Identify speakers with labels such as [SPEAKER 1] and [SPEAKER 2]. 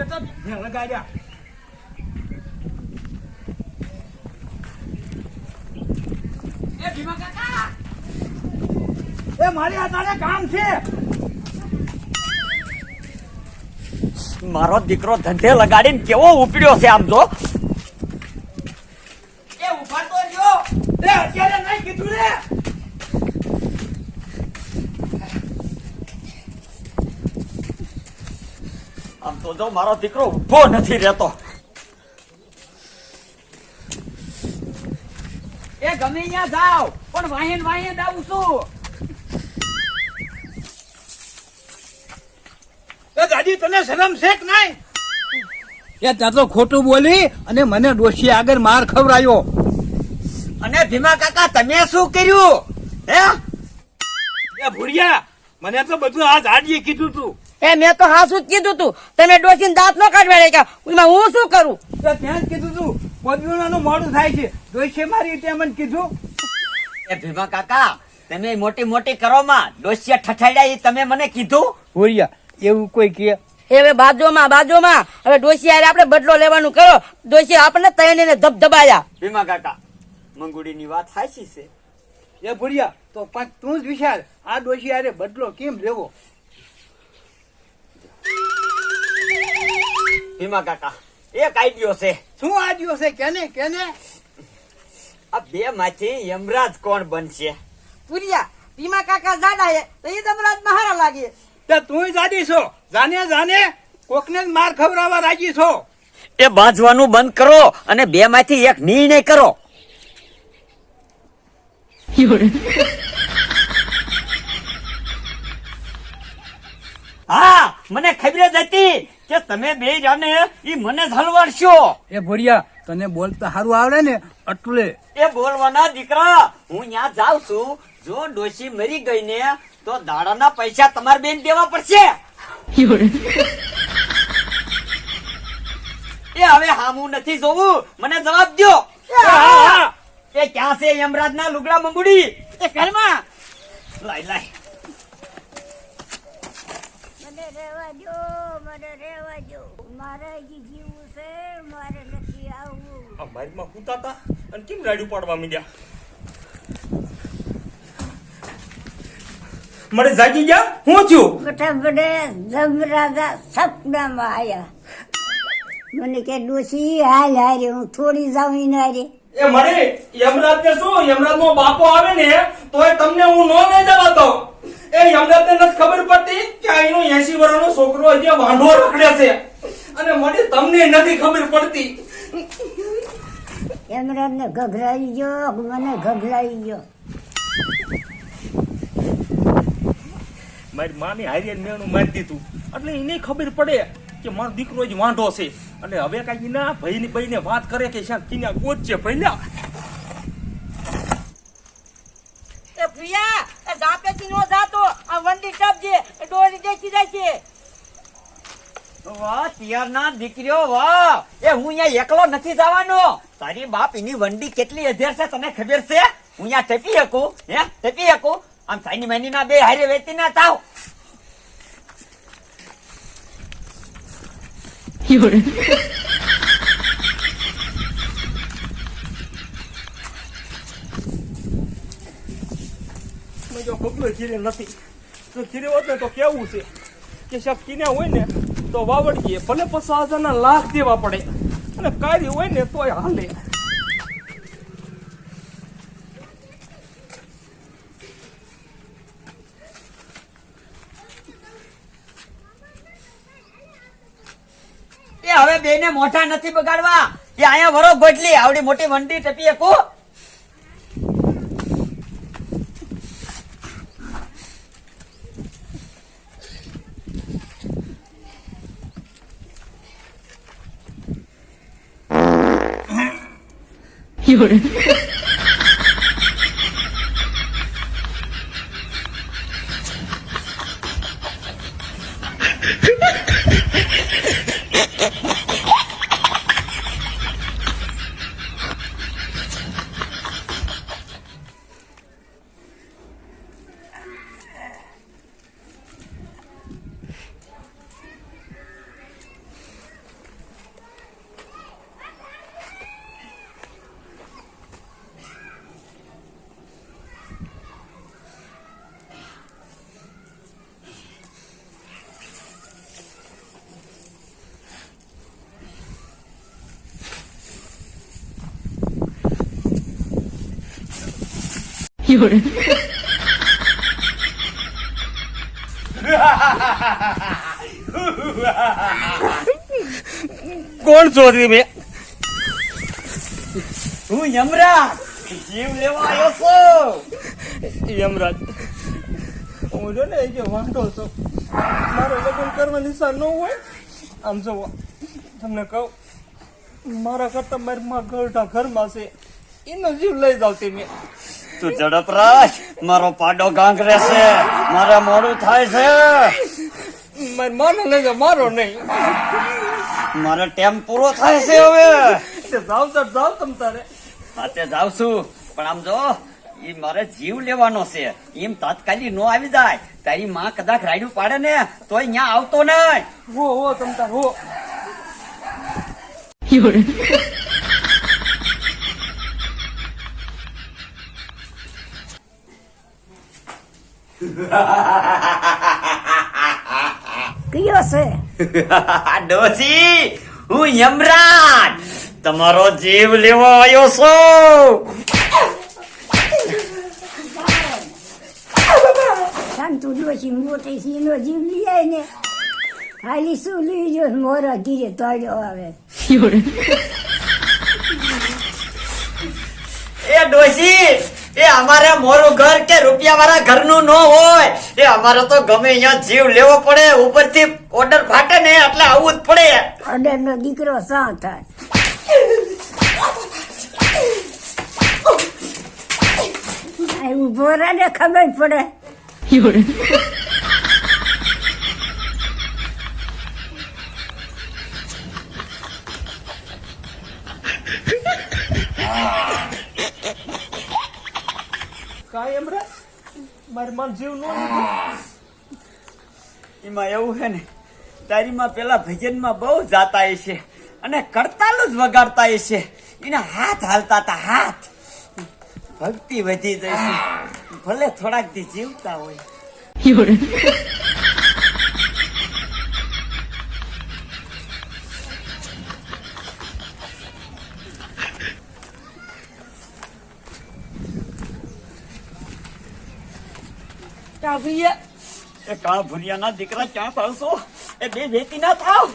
[SPEAKER 1] એ તો મેં લગાડ્યા
[SPEAKER 2] એ ભીમા કાકા
[SPEAKER 1] એ મારી આ કામ છે
[SPEAKER 3] મારો દીકરો ધંધે લગાડીને કેવો ઉપડ્યો છે આમ તો
[SPEAKER 2] એ ઊભા તો રહ્યો.
[SPEAKER 1] એ અત્યારે નહીં કીધું રે.
[SPEAKER 3] તો જો મારો દીકરો ઊભો નથી રહેતો.
[SPEAKER 2] એ ગમે ત્યાં જાવ પણ વાહેન વાહેન આવું છું.
[SPEAKER 1] દાદી તને શરમ છે કે નહીં? એ ત્યાં તો ખોટું બોલી અને મને ડોશી આગળ માર ખવડાયો.
[SPEAKER 3] અને ભીમા કાકા તમે શું કર્યું? હે?
[SPEAKER 1] એ ભૂરિયા મને તો બધું આ ઝાડીએ કીધું તું.
[SPEAKER 4] એ મેં તો હાસું જ કીધું તું. તમે ડોસીને દાંત નો કાઢવા રે એમાં હું શું કરું?
[SPEAKER 1] ત્યાં જ કીધું તું પોદ્યુનાનું મોડું થાય છે. ડોશીએ મારી રીતે મને કીધું.
[SPEAKER 3] એ ભીમા કાકા તમે મોટી મોટી કરો માં. ડોસિયા ઠઠાડ્યા એ તમે મને કીધું?
[SPEAKER 1] ભૂરિયા એવું કોઈ કે.
[SPEAKER 4] એ હવે બાજુમાં બાજુમાં. હવે ડોસી આપણે બદલો લેવાનું કરો. ડોસી આપણને તઈને ધબધબાયા.
[SPEAKER 3] ભીમા કાકા મંગુડીની વાત સાચી છે.
[SPEAKER 1] એ ભૂરિયા તો પણ તું જ વિચાર આ ડોશી હારે બદલો કેમ લેવો?
[SPEAKER 3] ભીમા કાકા એક આઈડિયો છે.
[SPEAKER 1] શું આઈડિયો છે? કેને કેને?
[SPEAKER 3] આ બે માંથી યમરાજ કોણ બનશે?
[SPEAKER 4] પુરિયા ભીમા કાકા જાડા હે તો એ યમરાજ મહારા લાગે.
[SPEAKER 1] તે તું જાડી છો. જાને જાને કોકને માર ખવડાવવા રાજી છો.
[SPEAKER 3] એ બાંધવાનું બંધ કરો અને બે માંથી એક નિર્ણય કરો. હા મને ખબર જ હતી. કે તમે બે જાને ઈ મને જ હલવાડશો
[SPEAKER 1] એ ભૂરિયા તને બોલતા સારું આવડે ને એટલે
[SPEAKER 3] એ બોલવાના દીકરા હું ત્યાં જાઉં છું. જો ડોશી મરી ગઈ ને તો દાડાના પૈસા તમારે બેન દેવા પડશે. એ હવે હામું નથી જોવું. મને જવાબ દો એ ક્યાં છે યમરાજ ના લુગડા મંગુડી?
[SPEAKER 4] એ ઘરમાં.
[SPEAKER 3] લાય લાય.
[SPEAKER 5] રહેવા દો મને રહેવા દો મારે હજી જીવવું છે મારે નથી આવવું.
[SPEAKER 6] આ મારીમાં કૂતા હતા અને કેમ રાડ્યું પાડવા મીડ્યા? મને જાગી ગયા? હું છું?
[SPEAKER 5] બટા બડે જમરાજા સપનામાં આયા. મને કે ડોસી હાલ હારે હું થોડી જાઉં એના હારે.
[SPEAKER 6] એ મને યમરાજ ને શું? યમરાજ નો બાપો આવે ને તો તમને હું નો લઈ જવા દઉં એ યમરાજ ને નથી ખબર પડતી કે અહીંનો એનો એસી વર્ષનો છોકરો હજી વાંઢો રખડે છે. અને મને તમને નથી ખબર પડતી.
[SPEAKER 5] એમરાને ગભરાઈ ગયો મને ગભરાઈ ગયો.
[SPEAKER 6] મારી માની હારી મેણું મારી દીધું. એટલે એને ખબર પડે કે મારો દીકરો જ વાંઢો છે. અને હવે કાંઈ ના ભાઈ ની ભાઈ વાત કરે કે શાક કિના ગોત છે પહેલા
[SPEAKER 4] એ પ્રિયા! એ જાપેથી નો જાતો. આ વંડી ટપ ડોરી દેખી જાય છે.
[SPEAKER 3] વાહ પિયરના દીકરીઓ વાહ. એ હું અહીંયા એકલો નથી જવાનો. તારી બાપ એની વંડી કેટલી અધેર છે તને ખબર છે? હું અહીંયા ટપી શકું હે? ટપી શકું? આમ સાઈની મહિની ના બે હારે વેચી ના થાવ.
[SPEAKER 6] મેં જો બગલો તો ખીરે હોત ને તો ભલે પચાસ હજારના લાખ દેવા પડે. અને કાઢી હોય ને તોય હાલે.
[SPEAKER 3] એ હવે બે ને મોઢા નથી બગાડવા. એ અહીંયા વરો ગોટલી, આવડી મોટી મંડી ટપી 有人 શકું કોણ છો તમે હું યમરાજ. જીવ લેવા આવ્યો છું.
[SPEAKER 6] યમરાજ. હું જો ને જે વાંઢો છો. મારે લગ્ન કરવાની ઈચ્છા ન હોય. આમ જો તમને કહું મારા કરતા મારી માં ગરઢા ઘરમાં છે. એનો જીવ લઈ જાવ તમે
[SPEAKER 3] તું ઝડપ રાખ. મારો પાડો ગાંગરે છે મારે મોડું થાય છે.
[SPEAKER 6] મારી નહીં મારો નહીં.
[SPEAKER 3] મારો ટેમ પૂરો થાય છે હવે.
[SPEAKER 6] જાવ તો જાવ તમ તારે.
[SPEAKER 3] સાથે જાવ છું પણ આમ જો ઈ મારે જીવ લેવાનો છે. એમ તાત્કાલિક નો આવી જાય. તારી માં કદાચ રાયડું પાડે ને તોય અહીંયા આવતો નહીં.
[SPEAKER 6] હો હો તમ તાર હો.
[SPEAKER 5] કયો છે?
[SPEAKER 3] ડોસી હું યમરાજ. તમારો જીવ લેવા આવ્યો છું.
[SPEAKER 5] શાંતુ ડોશી મોટી એનો જીવ લઈ ને. હાલી શું લઈ જો મોરા ધીરે તળ્યો આવે.
[SPEAKER 3] એ ડોસી એ અમારે મોરું ઘર કે રૂપિયા વાળા ઘરનું ન હોય. એ અમારે તો ગમે અહીંયા જીવ લેવો પડે ઉપરથી ઓર્ડર ફાટે ને એટલે આવવું જ પડે.
[SPEAKER 5] ઓર્ડર નો દીકરો સા થાય? ઊભો રહે ને ખબર પડે.
[SPEAKER 6] કાંઈ એમ રે મારી માં જીવ ન
[SPEAKER 3] એમાં એવું છે ને તારીમાં પેલા ભજનમાં બહુ જાતા છે અને કરતાલ જ વગાડતા છે. એના હાથ હાલતા હતા હાથ. ભક્તિ વધી જશે. ભલે થોડાક દી જીવતા હોય.
[SPEAKER 4] ટાભીએ
[SPEAKER 3] એ કાળ ભુરિયાના દીકરા ક્યાં પાડશો એ બે વેતી ના થાવ.